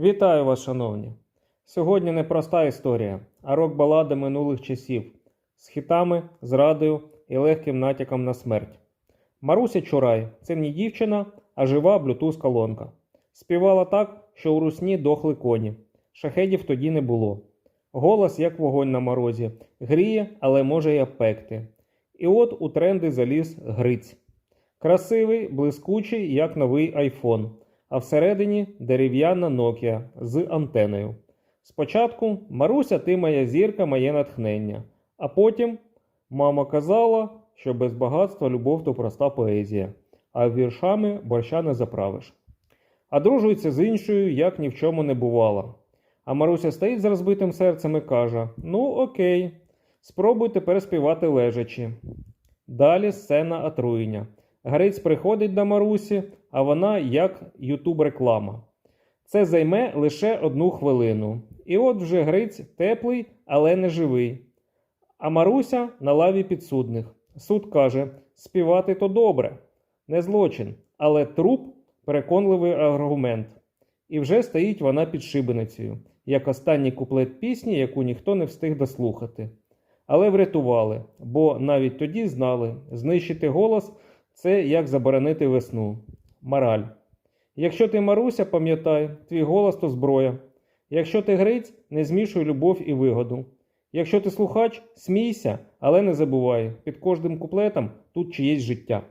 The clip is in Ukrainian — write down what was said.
Вітаю вас, шановні! Сьогодні не проста історія, а рок-балада минулих часів з хітами, зрадою і легким натяком на смерть. Маруся Чурай це не дівчина, а жива блютуз колонка. Співала так, що у русні дохли коні. Шахедів тоді не було. Голос, як вогонь на морозі, гріє, але може й опекти. І от у тренди заліз Гриць. Красивий, блискучий, як новий айфон, а всередині дерев'яна Nokia з антеною. Спочатку Маруся ти моя зірка, моє натхнення, а потім мама казала, що без багатства любов то проста поезія, а віршами борща не заправиш. А дружується з іншою, як ні в чому не бувало. А Маруся стоїть з розбитим серцем і каже: Ну, окей, спробуй тепер співати лежачи. Далі сцена отруєння. Гриць приходить до Марусі, а вона як ютуб-реклама. Це займе лише одну хвилину. І от вже Гриць теплий, але не живий. А Маруся на лаві підсудних. Суд каже: співати то добре, не злочин, але труп переконливий аргумент. І вже стоїть вона під шибеницею, як останній куплет пісні, яку ніхто не встиг дослухати. Але врятували, бо навіть тоді знали, знищити голос це як заборонити весну. Мораль. Якщо ти Маруся, пам'ятай, твій голос то зброя. Якщо ти гриць, не змішуй любов і вигоду. Якщо ти слухач, смійся, але не забувай, під кожним куплетом тут чиєсь життя.